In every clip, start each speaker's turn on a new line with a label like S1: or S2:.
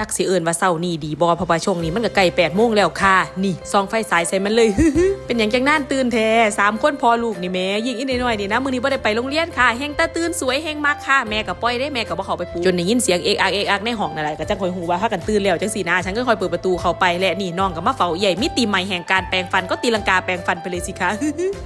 S1: จักสิเอิญว่าเศร้านี่ดีบอเพราะว่าช่วงนี้มันก็ใกล้แปดโมงแล้วค่ะ นี่ซองไฟสายใส่มันเลยเป็นอย่างจังน่านตื่นแท้สามคนพอลูกนี่แม่ยิ่งอีกหน่อยๆนี่นะมื้อนี้บ่ได้ไปโรงเรียนค่ะแฮงตาตื่นสวยแฮงมากค่ะแม่ก็ปล่อยได้แม่ก็บ่เข้าไปปลุกจนได้ยินเสียงเอกอักเอกอักในห้องนั่นแหละก็จังค่อยฮู้ว่าพากันตื่นแล้วจังซี่นะฉันก็ค่อยเปิดประตูเข้าไปและนี่น้องก็มาเฝ้าใหญ่มิติใหม่แห่งการแปรงฟันก็ตีลังกาแปรงฟันไปเลยสิคะ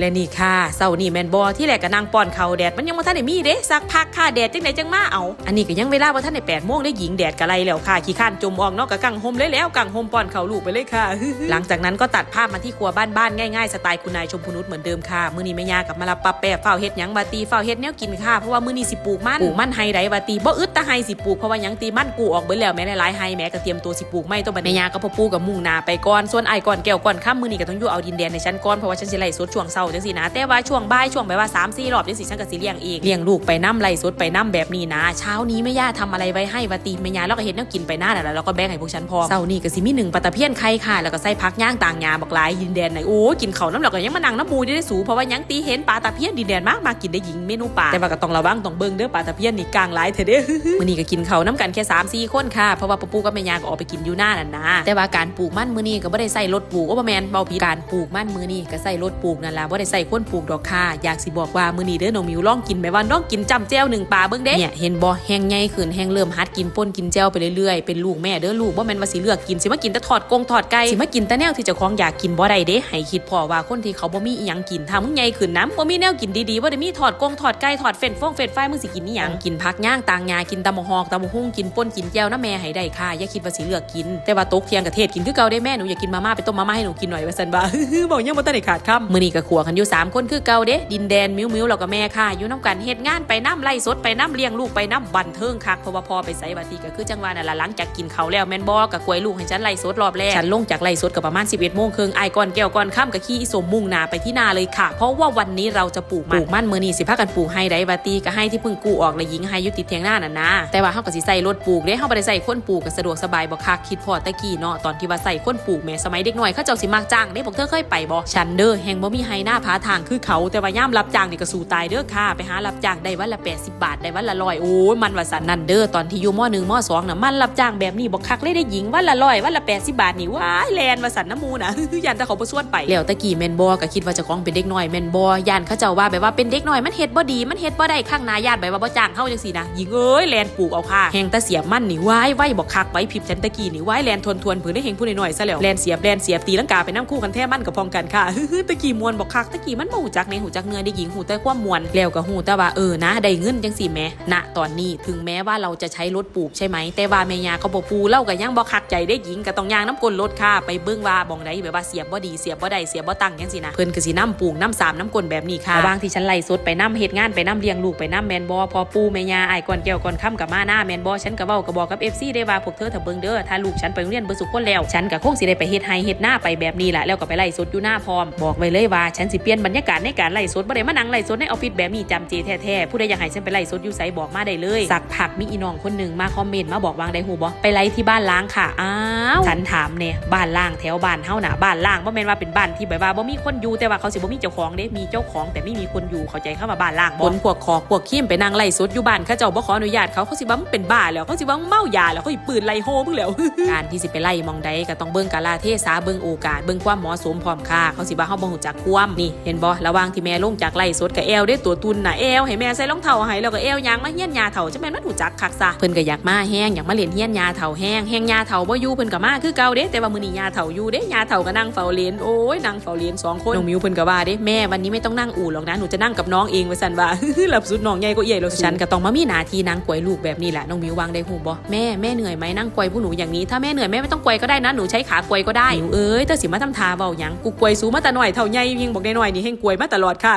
S1: และนี่ค่ะเศร้านี่แม่นบ่ที่แรกก็นั่งป้อนข้าวแดดมันยังบ่ทันได้มีเด้สักพักค่ะแดดจังไดจังมาเอาอันนี้ก็ยังเวลาบ่ทันได้8โมงได้หญิงแดดก็ไล่แล้วค่ะขี้ข้านจมออกเนาะก็กังห่มเลยแล้วกังห่มป้อนข้าวลูกไปเลยค่ะ หลังจากนั้นก็ตัดภาพมาที่ครัวบ้านๆง่ายๆสไตล์คุณนายชมพูนุชเหมือนเดิมค่ะ มื้อนี้แม่ยากับมารับปับแปะเฝ้าเฮ็ดหยังบาตีเฝ้าเฮ็ดแนวกินค่ะเพราะว่ามื้อนี้สิปลูกมันปลูกมันไฮไดบาตีบ่อึดแตะไฮสิปลูกเพราะว่าหยังตีมันกูออกเบิดแล้วแม่หลายๆไฮแม่ก็เตรียมตัวสิปลูกไม่ต้องบัดแม่ยากับพ่อปู่กับมุ่งหนาไปก่อนส่วนไอ้ายก่อนแก้วก่อนค่ำมื้อนี้ก็ต้องอยู่เอาดินแดนในชั้นก่อนเพราะว่าฉันสิไล่สดช่วงเช้าจังซี่นะแต่ว่าช่วงบ่ายช่วงแบบว่า3 4รอบจังซี่ฉันก็สิเลี้ยงเองเลี้ยงลูกไปน้ำไล่สดไปน้ำแบบนี้นะ เช้านี้แม่ย่าทำอะไรไว้ให้วาตีแม่ยาแล้วก็เฮ็ดแนวกินไปหน้าแล้วแล้วก็แบ่งให้พวกฉันพร้อมเช้านี้ก็สิมีหนึ่งปลาตะเพียนไข่ค่ะ แล้วก็ใส่ผักย่างต่างหญ้าบักหลายดินแดนไหนโอ้กินข้าวน้ำแล้วก็ยังมานั่งน้ำมูได้ได้สูเพราะว่ายังตีเห็นปลาตะเพียนดินแดนมากมากินได้หญิงเมนูปลาแต่ว่าก็ต้องระวังต้องเบิ่งเด้อปลาตะเพียนนี่กลางหลายเถอะเด้อมื้อนี้ก็กินข้าวน้ำกันแค่3 4คนค่ะเพราะว่าปะปูกับแม่ยาก็ออกไปกินอยู่หน้านั่นนะแต่ว่าการปลูกมันมื้อนี้ก็บ่ได้ใส่รถปลูกโอ้บ่แม่นเบาผิดการปลูกมันมื้อนี้ก็ใส่รถปลูกนั่นล่ะบ่ได้ใส่คนปลูกดอกค่ะอยากสิบอกว่ามื้อนี้เด้อน้องมิวลองกินไปว่าน้องกินจำแจ่วหนึ่งปลาเบิ่งเด้เนี่ยเห็นบ่แห้งใหญ่ขึ้นแห้งเริ่มหัดกินป่นกินแจ่วไปเรื่อยๆเป็นลูกแม่เด้อลูกบ่แม่นว่าสิเลือกกินสิมากินแต่ทอดกงทอดไก่สิมากินแต่แนวที่เจ้าของอยากกินบ่ได้เด้ให้คิดพอว่าคนที่เขาบ่มีอีหยังกินถ้ามึงใหญ่ขึ้นน้ำบ่มีแนวกินดีๆบ่ได้มีทอดกงทอดไก่ทอดเฟรนช์ฟงเฟรนช์ฟรายมึงสิกินอีหยังกินผักย่างต่างหญ้ากินตำบักฮอกตำบักหุ่งกินป่นกินแจ่วนะแม่ให้ได้ค่ะอย่าคิดว่าสิเลือกกิน แต่ว่าตกเทียงกับเทศกินคือเก่าได้แม่หนูอยากกินมาม่าไปต้มมาม่าให้หนูกินหน่อยว่าซั่นว่าบอกยังบ่ทันได้ขาดคำมื้อนี้ก็ขัวกันอยู่สามคนคือเก่าเด้ดินแดนมิ้วมิวแล้วก็แม่ค่ะอยู่น้ำกันเฮ็ดงานไปน้ำไล่สดไปน้ำเลี้ยงลูกไปน้ำบันเทิงคักเพราะว่าพอไปไสบัดนี้ก็คือจังหวะนั่นล่ะหลังจากกินข้าวแล้วแม่นบ่ก็กวยลูกให้ฉันไล่สดรอบแรกฉันลงจากไล่สดก็ประมาณ 11โมงครึ่งอ้ายก่อนแก้วก่อนค่ำก็ขี่อีสมมุ่งหนาไปที่นาเลยค่ะ เพราะว่าวันนี้เราจะปลูกมันปลูกมันมื้อนี้สิพากันปลูกให้ได้บัดนี้ก็ให้ที่เพิ่งกู้ออกและยิงให้อยู่ติดเถียงหน้านั่นนะแต่ว่าเฮาก็สิใส่รถปลูกเด้เฮาบ่ได้ใส่คนปลูกก็สะดวกสบายบ่คักคิดพอตะกี้เนาะตอนที่ว่าใส่คนปลูกแหม่สมัยเด็กน้อยเขาเจ้าสิมักจ้างเด้พวกเธอเคยไปบ่ฉันเด้อแฮงบ่มีไฮหน้าผาทางคือเขา แต่ว่าย่ามรับจ้างนี่ก็สู้ตายเด้อค่ะ ไปหารับจ้างได้วันละ 80 บาทได้วันละร้อยโอ้ยมันว่าสันนั่นเด้อตอนที่อยู่ม .1 ม .2 น่ะมันรับจ้างแบบนี้บ่คักเลยได้หญิงวันละร้อยวันละ80บาทนี่ว้ายแลนว่าสันน้ำมูน่ะยันแต่เขาบ่ส่วนไปแล้วตะกี้แม่นบ่ก็คิดว่าเจ้าของเป็นเด็กน้อยแม่นบ่ย่านเขาเจ้าว่าแบบว่าเป็นเด็กน้อยมันเฮ็ดบ่ดีมันเฮ็ดบ่ได้ข้างหน้าย่านแบบว่าบ่จ้างเฮาจังซี่นะหญิงเอ้ยแลนปลูกเอาค่ะแฮงแตะเสียบมันนี่ว้ายไว้บ่คักไว้พริบฉันตะกี้นี่ว้ายแลนทนทวนผืนได้เฮงผู้น้อยๆซะแล้วแลนเสียบแลนเสียบตีลังกาไปน้ำคู่กันแท้มันกับพองกันค่ะตะกี้มวนบอกคักตะกี้มันบ่หูจักในหูจักเนื้อได้หญิงหูแต่ความมวนแล้วก็หูแต่ว่าเออนะได้เงินจังสี่แหม่ณตอนนี้ถึงแม้ว่าเราจะใช้รถปลูกใช่ไหมแต่ว่าแม่ยาเขาบ่ปูเล่าก็ยังบ่คักใจได้หญิงก็ต้องย่างน้ำกลนรถค่ะไปเบิ่งว่าบ่งใดแบบว่าเสียบบ่ดีเสียบบ่ได้เสียบบ่ตั้งจังซี่นะเพิ่นก็สิน้ำปลูกน้ำสามน้ำกลนแบบนี้ค่ะระหว่างที่ฉันไล่สดไปน้ำเฮ็ดงานไปน้ำเลี้ยงลูกไปน้ำแมนบ่พอปูแม่ยาไอ้ก่อนแก้วก่อนค่ำกับมาหน้าแมนบ่ฉันก็เว้าก็บอกกับ FC ได้ว่าพวกเธอถ้าเบิ่งเด้อถ้าลูกฉันไปโรงเรียนเบิดสุกคนแล้ว ฉันก็คงสิได้ไปเฮ็ดไฮเฮ็ดหน้าไปแบบนี้แหละแล้วก็ไปไล่สดอยู่หน้าพร้อมบอกไว้เลยว่าฉันสิเปลี่ยนบรรยากาศในการไล่สดบ่ได้มานั่งไล่สดในออฟฟิศแบบนี้จำเจแท้ๆผู้ใดอยากให้ฉันไปไล่สดอยู่ไสบอกมาได้เลยสักพักมีอีน้องคนหนึ่งมาคอมเมนต์มาบอกวางได้หูบ่ไปไล่ที่บ้านล้างค่ะ อ้าว ฉันถามเนี่ยบ้านล้างแถวบ้านเฮาน่ะบ้านล้างบ่แม่นว่าเป็นบ้านที่แบบว่าบ่มีคนอยู่แต่ว่าเขาสิบ่มีเจ้าของเด้ มีเจ้าของแต่ไม่มีคนอยู่เข้าใจเข้ามาบ้านล้างบ่คนพวกคอกพวกขี้มไปนั่งไล่สดอยู่บ้านเขาเจ้าบ่ขออนุญาตเขาเขาสิว่ามึงเป็นบ้าแล้วเขาสิว่ามึงเมายาแล้วเขาสิปืนไล่โฮมึงแล้ว การที่สิไปไล่มองใดก็ต้องเบิ่งกาลเทศะเบิ่งโอกาสเบิ่งความเหมาะสมพร้อมค่าเขาสิว่าเฮาบ่ฮู้จักความนี่เห็นบ่ระหว่างที่แม่ลงจากไล่สดกับแอลได้ตัวตุนน่ะแอลให้แม่ใส่รองเท้าให้แล้วก็แอลยางมาเฮียนยาเฒ่าจะแม่นมันฮู้จักคักซะเพิ่นก็อยากมาแห้งอยากมาเล่นเฮียนยาเฒ่าแห้งแห้งยาเฒ่าบ่อยู่เพิ่นก็มาคือเก่าเด้แต่ว่ามื้อนี้ยาเฒ่าอยู่เด้ยาเฒ่าก็นั่งเฝ้าเลนโอ้ยนั่งเฝ้าเลนสองคนน้องมิวเพิ่นก็ว่าเด้แม่วันนี้ไม่ต้องนั่งอู่หรอกนะหนูจะนั่งกับน้องเองว่าซั่นว่าหลับสุดน้องใหญ่ก็ใหญ่แล้วฉันก็ต้องมามีหน้าที่นั่งกวยลูกแบบนี้แหละน้องมิววางได้ฮู้บ่แม่แม่เหนื่อยไหมนั่งกวยผู้หนูอย่างนี้ถ้าแม่เหนื่อยแม่ไม่ต้องกวยก็ได้นะหนูใช้ขากวยก็ได้หนูเอ้ยแต่สิมาทำทาเว้าหยังกูกวยสูมาแต่น้อยเท่าใหญ่ยิงบอกได้น้อยนี่แห่งกวยมาตลอดค่ะ